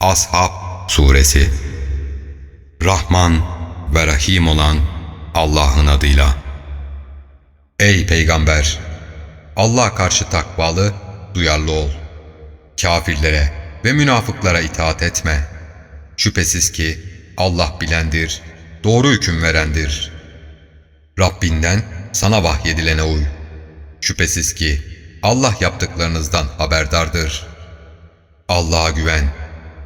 Ashab Suresi Rahman ve Rahim olan Allah'ın adıyla. Ey Peygamber! Allah karşı takvalı, duyarlı ol. Kafirlere ve münafıklara itaat etme. Şüphesiz ki Allah bilendir, doğru hüküm verendir. Rabbinden sana vahyedilene uy. Şüphesiz ki Allah yaptıklarınızdan haberdardır. Allah'a güven.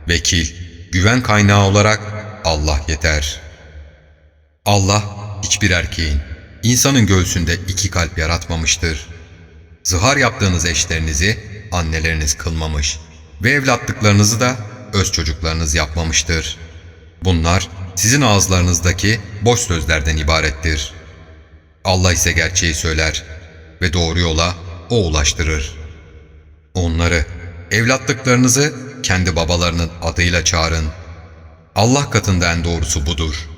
Vekil, güven kaynağı olarak Allah yeter. Allah hiçbir erkeğin, insanın göğsünde iki kalp yaratmamıştır. Zihar yaptığınız eşlerinizi anneleriniz kılmamış ve evlatlıklarınızı da öz çocuklarınız yapmamıştır. Bunlar sizin ağızlarınızdaki boş sözlerden ibarettir. Allah ise gerçeği söyler ve doğru yola O ulaştırır. Onları, evlatlıklarınızı kendi babalarının adıyla çağırın. Allah katında en doğrusu budur.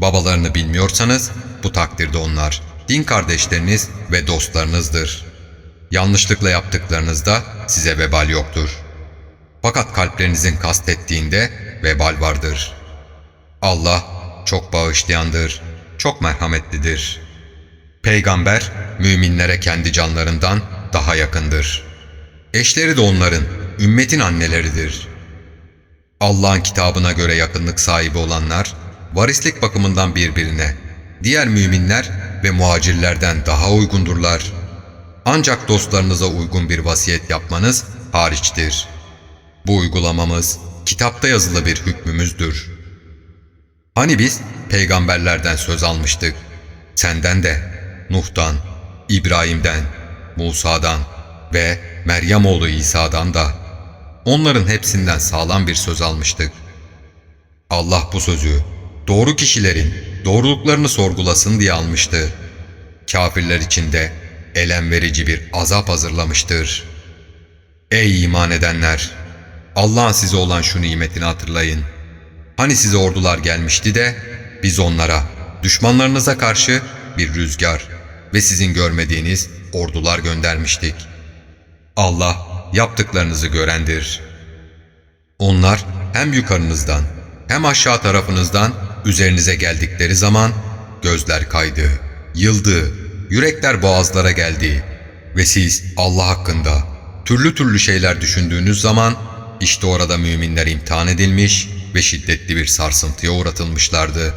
Babalarını bilmiyorsanız bu takdirde onlar din kardeşleriniz ve dostlarınızdır. Yanlışlıkla yaptıklarınızda size vebal yoktur. Fakat kalplerinizin kastettiğinde vebal vardır. Allah çok bağışlayandır, çok merhametlidir. Peygamber müminlere kendi canlarından daha yakındır. Eşleri de onların, ümmetin anneleridir. Allah'ın kitabına göre yakınlık sahibi olanlar, varislik bakımından birbirine, diğer müminler ve muhacirlerden daha uygundurlar. Ancak dostlarınıza uygun bir vasiyet yapmanız hariçtir. Bu uygulamamız kitapta yazılı bir hükmümüzdür. Hani biz peygamberlerden söz almıştık. Senden de, Nuh'tan, İbrahim'den, Musa'dan ve Meryem oğlu İsa'dan da onların hepsinden sağlam bir söz almıştık. Allah bu sözü doğru kişilerin doğruluklarını sorgulasın diye almıştı. Kafirler için de elem verici bir azap hazırlamıştır. Ey iman edenler! Allah'ın size olan şu nimetini hatırlayın. Hani size ordular gelmişti de biz onlara, düşmanlarınıza karşı bir rüzgar ve sizin görmediğiniz ordular göndermiştik. Allah yaptıklarınızı görendir. Onlar hem yukarınızdan hem aşağı tarafınızdan üzerinize geldikleri zaman gözler kaydı, yıldı, yürekler boğazlara geldi ve siz Allah hakkında türlü türlü şeyler düşündüğünüz zaman işte orada müminler imtihan edilmiş ve şiddetli bir sarsıntıya uğratılmışlardı.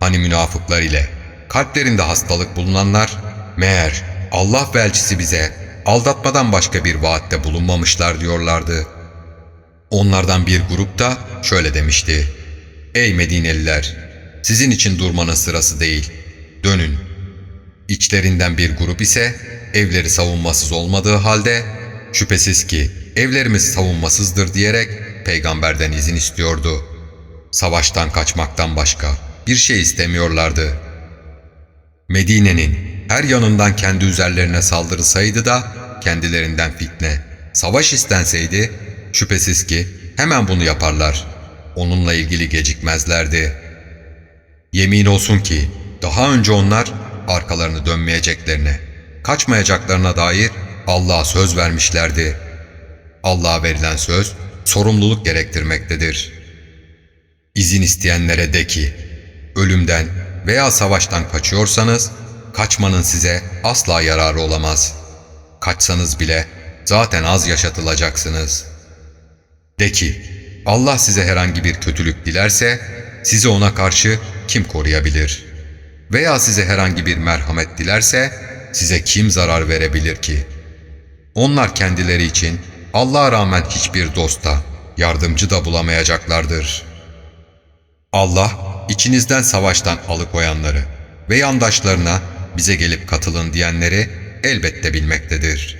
Hani münafıklar ile kalplerinde hastalık bulunanlar meğer Allah ve elçisi bize aldatmadan başka bir vaatte bulunmamışlar diyorlardı. Onlardan bir grup da şöyle demişti. Ey Medineliler! Sizin için durmanın sırası değil. Dönün. İçlerinden bir grup ise evleri savunmasız olmadığı halde şüphesiz ki evlerimiz savunmasızdır diyerek peygamberden izin istiyordu. Savaştan kaçmaktan başka bir şey istemiyorlardı. Medine'nin her yanından kendi üzerlerine saldırısaydı da kendilerinden fitne, savaş istenseydi şüphesiz ki hemen bunu yaparlar. Onunla ilgili gecikmezlerdi. Yemin olsun ki daha önce onlar arkalarını dönmeyeceklerine, kaçmayacaklarına dair Allah'a söz vermişlerdi. Allah'a verilen söz sorumluluk gerektirmektedir. İzin isteyenlere de ki, ölümden veya savaştan kaçıyorsanız, kaçmanın size asla yararı olamaz. Kaçsanız bile zaten az yaşatılacaksınız. De ki, Allah size herhangi bir kötülük dilerse, sizi ona karşı kim koruyabilir? Veya size herhangi bir merhamet dilerse, size kim zarar verebilir ki? Onlar kendileri için Allah'a rağmen hiçbir dosta, yardımcı da bulamayacaklardır. Allah, içinizden savaştan alıkoyanları ve yandaşlarına bize gelip katılın diyenleri elbette bilmektedir.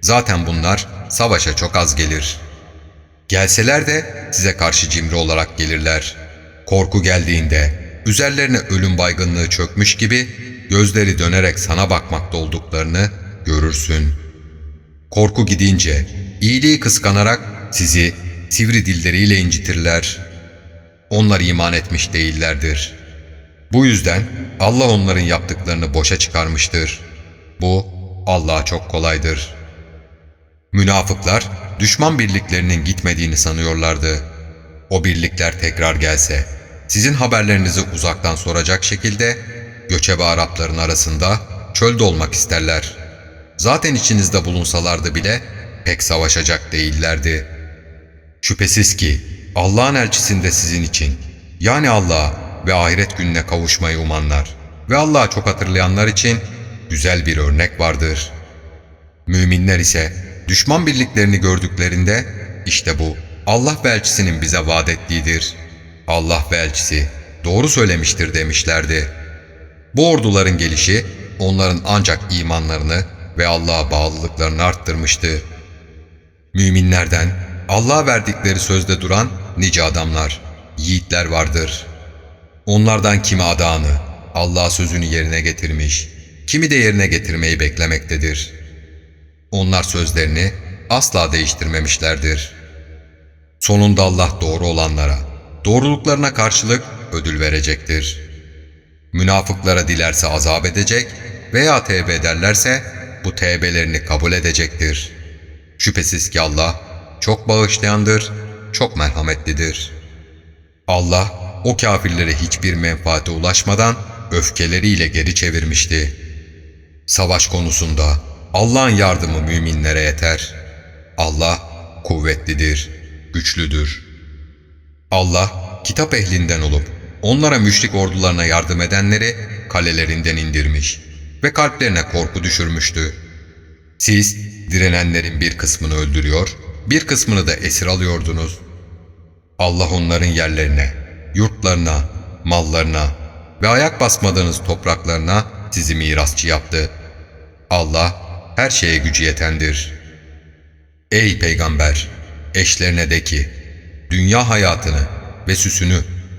Zaten bunlar savaşa çok az gelir. Gelseler de size karşı cimri olarak gelirler. Korku geldiğinde üzerlerine ölüm baygınlığı çökmüş gibi gözleri dönerek sana bakmakta olduklarını görürsün. Korku gidince iyiliği kıskanarak sizi sivri dilleriyle incitirler. Onlar iman etmiş değillerdir. Bu yüzden Allah onların yaptıklarını boşa çıkarmıştır. Bu Allah'a çok kolaydır. Münafıklar düşman birliklerinin gitmediğini sanıyorlardı. O birlikler tekrar gelse, sizin haberlerinizi uzaktan soracak şekilde göçebe Arapların arasında çölde olmak isterler. Zaten içinizde bulunsalardı bile pek savaşacak değillerdi. Şüphesiz ki Allah'ın elçisinde sizin için yani Allah'a ve ahiret gününe kavuşmayı umanlar ve Allah'ı çok hatırlayanlar için güzel bir örnek vardır. Müminler ise düşman birliklerini gördüklerinde işte bu Allah ve elçisinin bize vaat ettiğidir. Allah ve elçisi doğru söylemiştir demişlerdi. Bu orduların gelişi onların ancak imanlarını ve Allah'a bağlılıklarını arttırmıştı. Müminlerden Allah'a verdikleri sözde duran nice adamlar, yiğitler vardır. Onlardan kimi adağını, Allah sözünü yerine getirmiş, kimi de yerine getirmeyi beklemektedir. Onlar sözlerini asla değiştirmemişlerdir. Sonunda Allah doğru olanlara, doğruluklarına karşılık ödül verecektir. Münafıklara dilerse azap edecek veya tevbe ederlerse bu tevbelerini kabul edecektir. Şüphesiz ki Allah çok bağışlayandır, çok merhametlidir. Allah o kafirlere hiçbir menfaate ulaşmadan öfkeleriyle geri çevirmişti. Savaş konusunda Allah'ın yardımı müminlere yeter. Allah kuvvetlidir, güçlüdür. Allah kitap ehlinden olup onlara müşrik ordularına yardım edenleri kalelerinden indirmiş ve kalplerine korku düşürmüştü. Siz direnenlerin bir kısmını öldürüyor, bir kısmını da esir alıyordunuz. Allah onların yerlerine, yurtlarına, mallarına ve ayak basmadığınız topraklarına sizi mirasçı yaptı. Allah her şeye gücü yetendir. Ey peygamber! Eşlerine de ki, dünya hayatını ve süsünü,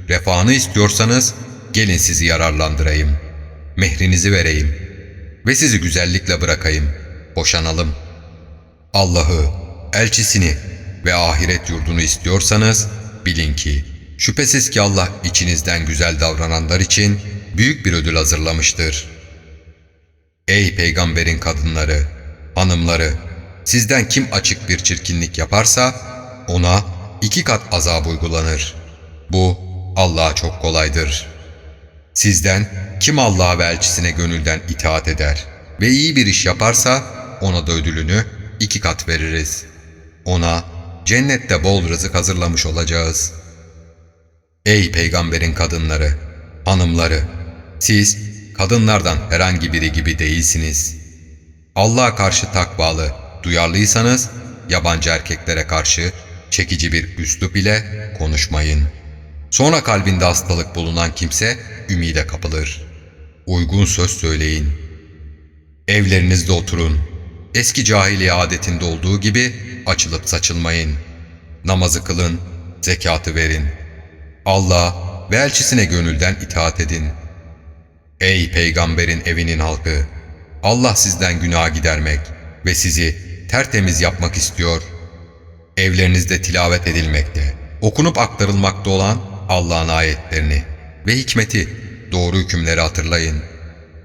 refahını istiyorsanız gelin sizi yararlandırayım. Mehrinizi vereyim ve sizi güzellikle bırakayım. Boşanalım. Allah'ı, elçisini ve ahiret yurdunu istiyorsanız bilin ki şüphesiz ki Allah içinizden güzel davrananlar için büyük bir ödül hazırlamıştır. Ey peygamberin kadınları, hanımları, sizden kim açık bir çirkinlik yaparsa ona iki kat azap uygulanır. Bu Allah'a çok kolaydır. Sizden kim Allah'a ve elçisine gönülden itaat eder ve iyi bir iş yaparsa ona da ödülünü iki kat veririz. Ona cennette bol rızık hazırlamış olacağız. Ey peygamberin kadınları, hanımları, siz kadınlardan herhangi biri gibi değilsiniz. Allah'a karşı takvalı, duyarlıysanız yabancı erkeklere karşı çekici bir üslup ile konuşmayın. Sonra kalbinde hastalık bulunan kimse ümide kapılır. Uygun söz söyleyin. Evlerinizde oturun. Eski cahiliye adetinde olduğu gibi açılıp saçılmayın. Namazı kılın, zekatı verin. Allah ve elçisine gönülden itaat edin. Ey peygamberin evinin halkı! Allah sizden günah gidermek ve sizi tertemiz yapmak istiyor. Evlerinizde tilavet edilmekte, okunup aktarılmakta olan Allah'ın ayetlerini ve hikmeti, doğru hükümleri hatırlayın.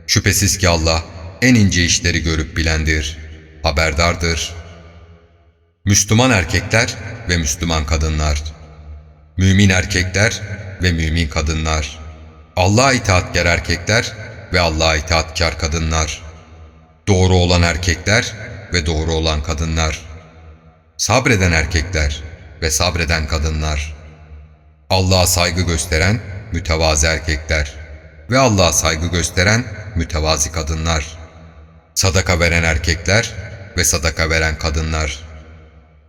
Şüphesiz ki Allah en ince işleri görüp bilendir, haberdardır. Müslüman erkekler ve Müslüman kadınlar, mümin erkekler ve mümin kadınlar, Allah'a itaatkar erkekler ve Allah'a itaatkar kadınlar, doğru olan erkekler ve doğru olan kadınlar, sabreden erkekler ve sabreden kadınlar, Allah'a saygı gösteren mütevazı erkekler ve Allah'a saygı gösteren mütevazi kadınlar, sadaka veren erkekler ve sadaka veren kadınlar,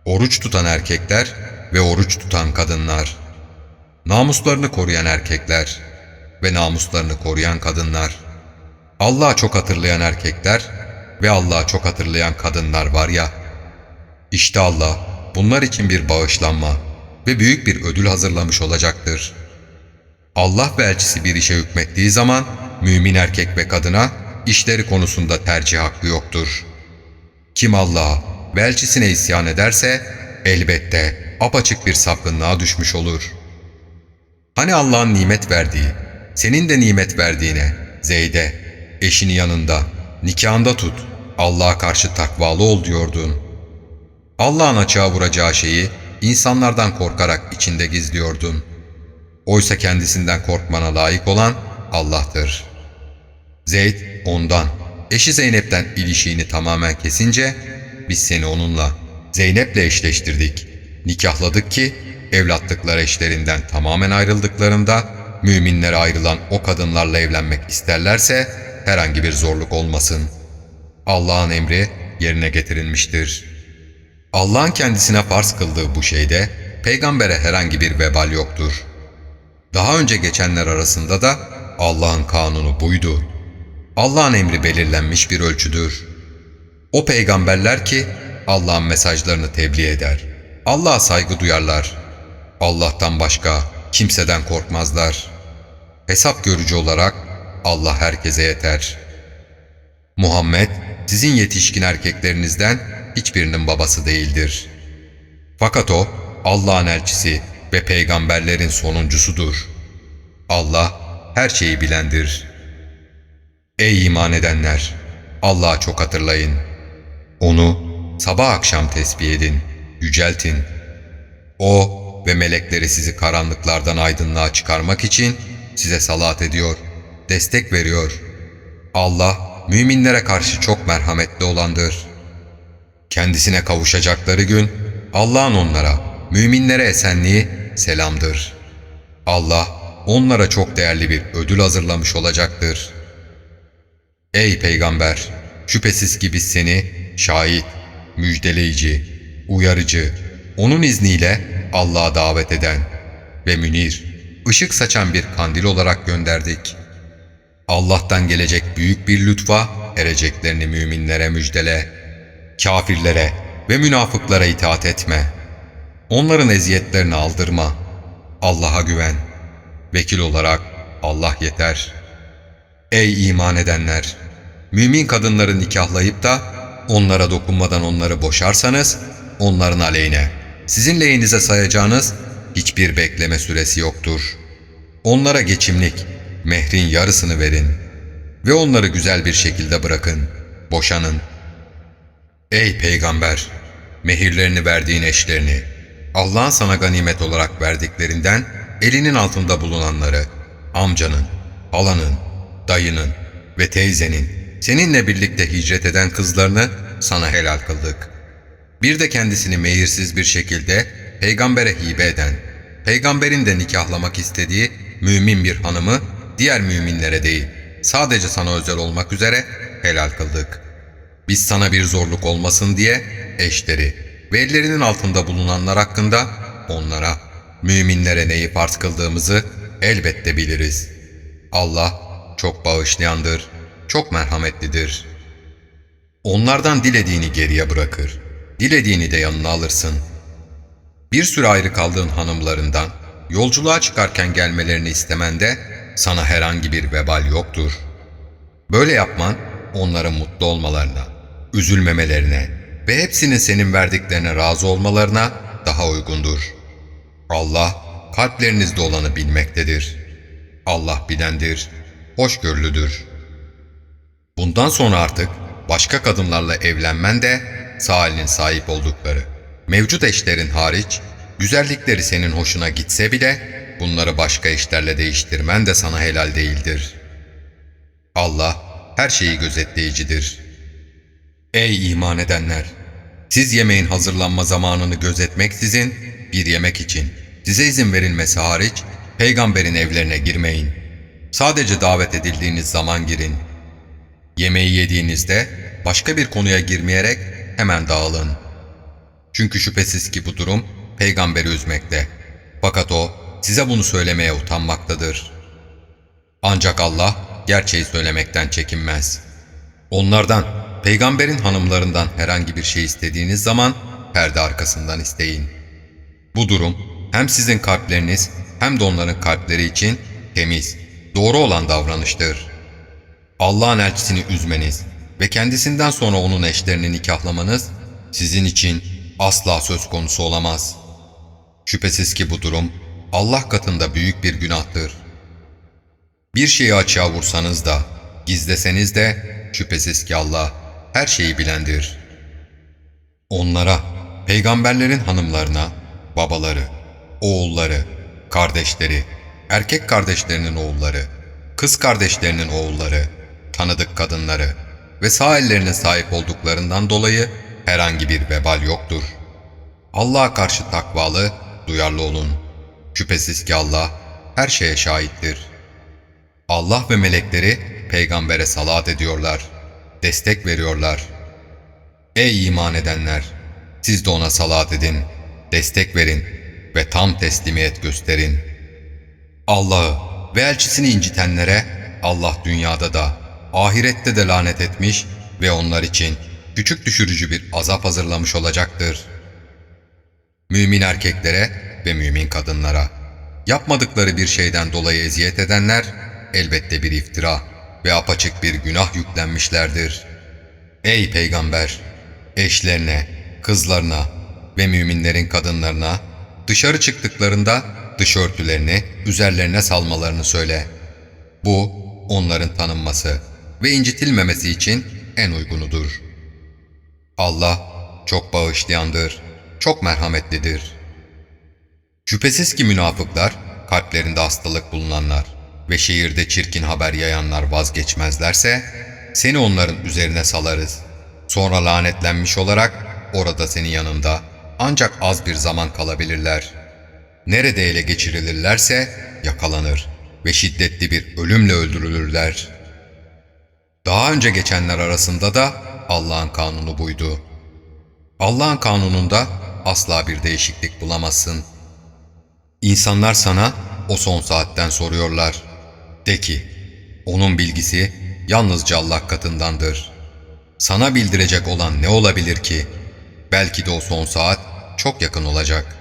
oruç tutan erkekler ve oruç tutan kadınlar, namuslarını koruyan erkekler ve namuslarını koruyan kadınlar, Allah'a çok hatırlayan erkekler ve Allah'a çok hatırlayan kadınlar var ya, işte Allah bunlar için bir bağışlanma ve büyük bir ödül hazırlamış olacaktır. Allah ve elçisi bir işe hükmettiği zaman mümin erkek ve kadına işleri konusunda tercih hakkı yoktur. Kim Allah'a ve elçisine isyan ederse elbette apaçık bir sapkınlığa düşmüş olur. Hani Allah'ın nimet verdiği, senin de nimet verdiğine, Zeyd'e, eşini yanında, nikahında tut, Allah'a karşı takvalı ol diyordun. Allah'ın açığa vuracağı şeyi insanlardan korkarak içinde gizliyordun. Oysa kendisinden korkmana layık olan Allah'tır. Zeyd ondan, eşi Zeynep'ten ilişiğini tamamen kesince biz seni onunla, Zeynep'le eşleştirdik. Nikahladık ki evlatlıklar eşlerinden tamamen ayrıldıklarında müminlere ayrılan o kadınlarla evlenmek isterlerse herhangi bir zorluk olmasın. Allah'ın emri yerine getirilmiştir. Allah'ın kendisine farz kıldığı bu şeyde peygambere herhangi bir vebal yoktur. Daha önce geçenler arasında da Allah'ın kanunu buydu. Allah'ın emri belirlenmiş bir ölçüdür. O peygamberler ki Allah'ın mesajlarını tebliğ eder. Allah'a saygı duyarlar. Allah'tan başka kimseden korkmazlar. Hesap görücü olarak Allah herkese yeter. Muhammed sizin yetişkin erkeklerinizden hiçbirinin babası değildir. Fakat o Allah'ın elçisi ve peygamberlerin sonuncusudur. Allah her şeyi bilendir. Ey iman edenler! Allah'a çok hatırlayın. Onu sabah akşam tesbih edin, yüceltin. O ve melekleri sizi karanlıklardan aydınlığa çıkarmak için size salat ediyor, destek veriyor. Allah müminlere karşı çok merhametli olandır. Kendisine kavuşacakları gün Allah'ın onlara, müminlere esenliği selamdır. Allah onlara çok değerli bir ödül hazırlamış olacaktır. Ey peygamber! Şüphesiz ki biz seni şahit, müjdeleyici, uyarıcı, onun izniyle Allah'a davet eden ve münir, ışık saçan bir kandil olarak gönderdik. Allah'tan gelecek büyük bir lütfa ereceklerini müminlere müjdele. Kafirlere ve münafıklara itaat etme. Onların eziyetlerini aldırma. Allah'a güven. Vekil olarak Allah yeter. Ey iman edenler! Mümin kadınları nikahlayıp da onlara dokunmadan onları boşarsanız onların aleyhine, sizin lehinize sayacağınız hiçbir bekleme süresi yoktur. Onlara geçimlik, mehrin yarısını verin ve onları güzel bir şekilde bırakın, boşanın. Ey peygamber! Mehirlerini verdiğin eşlerini, Allah'ın sana ganimet olarak verdiklerinden elinin altında bulunanları, amcanın, halanın, dayının ve teyzenin, seninle birlikte hicret eden kızlarını sana helal kıldık. Bir de kendisini mehirsiz bir şekilde peygambere hibe eden, peygamberin de nikahlamak istediği mümin bir hanımı diğer müminlere değil, sadece sana özel olmak üzere helal kıldık. Biz sana bir zorluk olmasın diye eşleri ve ellerinin altında bulunanlar hakkında onlara, müminlere neyi farz kıldığımızı elbette biliriz. Allah çok bağışlayandır, çok merhametlidir. Onlardan dilediğini geriye bırakır, dilediğini de yanına alırsın. Bir süre ayrı kaldığın hanımlarından yolculuğa çıkarken gelmelerini istemende sana herhangi bir vebal yoktur. Böyle yapman onların mutlu olmalarına, üzülmemelerine ve hepsinin senin verdiklerine razı olmalarına daha uygundur. Allah kalplerinizde olanı bilmektedir. Allah bilendir, hoşgörülüdür. Bundan sonra artık başka kadınlarla evlenmen de sağ sahip oldukları, mevcut eşlerin hariç, güzellikleri senin hoşuna gitse bile bunları başka eşlerle değiştirmen de sana helal değildir. Allah her şeyi gözetleyicidir. Ey iman edenler! Siz yemeğin hazırlanma zamanını gözetmeksizin bir yemek için size izin verilmesi hariç peygamberin evlerine girmeyin. Sadece davet edildiğiniz zaman girin. Yemeği yediğinizde başka bir konuya girmeyerek hemen dağılın. Çünkü şüphesiz ki bu durum peygamberi üzmekte. Fakat o size bunu söylemeye utanmaktadır. Ancak Allah gerçeği söylemekten çekinmez. Onlardan, peygamberin hanımlarından herhangi bir şey istediğiniz zaman perde arkasından isteyin. Bu durum hem sizin kalpleriniz hem de onların kalpleri için temiz, doğru olan davranıştır. Allah'ın elçisini üzmeniz ve kendisinden sonra onun eşlerini nikahlamanız sizin için asla söz konusu olamaz. Şüphesiz ki bu durum Allah katında büyük bir günahtır. Bir şeyi açığa vursanız da, gizleseniz de şüphesiz ki Allah her şeyi bilendir. Onlara, peygamberlerin hanımlarına, babaları, oğulları, kardeşleri, erkek kardeşlerinin oğulları, kız kardeşlerinin oğulları, tanıdık kadınları ve sağ ellerinin sahip olduklarından dolayı herhangi bir vebal yoktur. Allah'a karşı takvalı, duyarlı olun. Şüphesiz ki Allah her şeye şahittir. Allah ve melekleri peygambere salat ediyorlar, destek veriyorlar. Ey iman edenler! Siz de ona salat edin, destek verin ve tam teslimiyet gösterin. Allah'ı ve elçisini incitenlere Allah dünyada da, ahirette de lanet etmiş ve onlar için küçük düşürücü bir azap hazırlamış olacaktır. Mümin erkeklere ve mümin kadınlara yapmadıkları bir şeyden dolayı eziyet edenler elbette bir iftira ve apaçık bir günah yüklenmişlerdir. Ey peygamber! Eşlerine, kızlarına ve müminlerin kadınlarına dışarı çıktıklarında dışörtülerini üzerlerine salmalarını söyle. Bu onların tanınması ve incitilmemesi için en uygunudur. Allah çok bağışlayandır, çok merhametlidir. Şüphesiz ki münafıklar, kalplerinde hastalık bulunanlar ve şehirde çirkin haber yayanlar vazgeçmezlerse, seni onların üzerine salarız. Sonra lanetlenmiş olarak orada senin yanında ancak az bir zaman kalabilirler. Nerede ele geçirilirlerse yakalanır ve şiddetli bir ölümle öldürülürler. Daha önce geçenler arasında da Allah'ın kanunu buydu. Allah'ın kanununda asla bir değişiklik bulamazsın. İnsanlar sana o son saatten soruyorlar. De ki, onun bilgisi yalnızca Allah katındandır. Sana bildirecek olan ne olabilir ki? Belki de o son saat çok yakın olacak.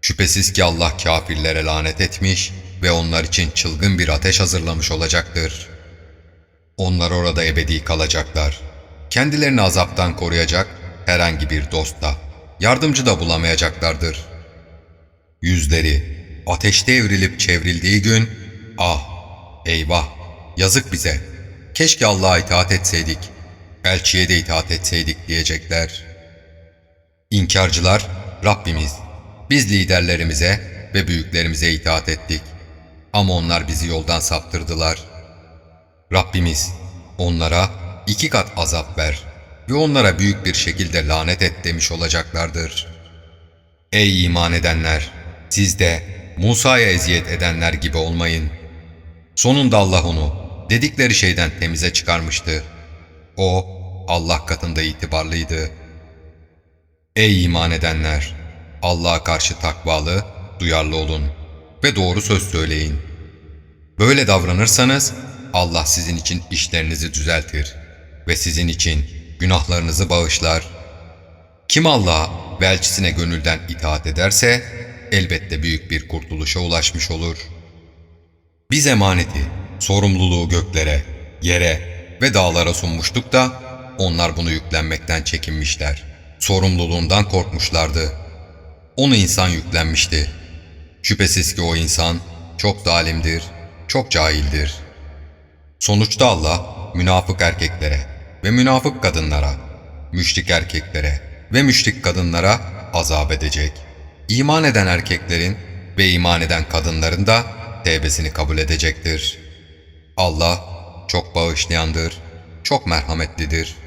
Şüphesiz ki Allah kafirlere lanet etmiş ve onlar için çılgın bir ateş hazırlamış olacaktır. Onlar orada ebedi kalacaklar. Kendilerini azaptan koruyacak herhangi bir dost da, yardımcı da bulamayacaklardır. Yüzleri ateşte evrilip çevrildiği gün, ah, eyvah, yazık bize, keşke Allah'a itaat etseydik, elçiye de itaat etseydik diyecekler. İnkarcılar, Rabbimiz, biz liderlerimize ve büyüklerimize itaat ettik. Ama onlar bizi yoldan saptırdılar. Rabbimiz, onlara iki kat azap ver ve onlara büyük bir şekilde lanet et demiş olacaklardır. Ey iman edenler! Siz de Musa'ya eziyet edenler gibi olmayın. Sonunda Allah onu dedikleri şeyden temize çıkarmıştı. O Allah katında itibarlıydı. Ey iman edenler! Allah'a karşı takvalı, duyarlı olun ve doğru söz söyleyin. Böyle davranırsanız Allah sizin için işlerinizi düzeltir ve sizin için günahlarınızı bağışlar. Kim Allah'a ve elçisine gönülden itaat ederse elbette büyük bir kurtuluşa ulaşmış olur. Biz emaneti, sorumluluğu göklere, yere ve dağlara sunmuştuk da onlar bunu yüklenmekten çekinmişler. Sorumluluğundan korkmuşlardı. Onu insan yüklenmişti. Şüphesiz ki o insan çok zalimdir, çok cahildir. Sonuçta Allah münafık erkeklere ve münafık kadınlara, müşrik erkeklere ve müşrik kadınlara azap edecek. İman eden erkeklerin ve iman eden kadınların da tevbesini kabul edecektir. Allah çok bağışlayandır, çok merhametlidir.''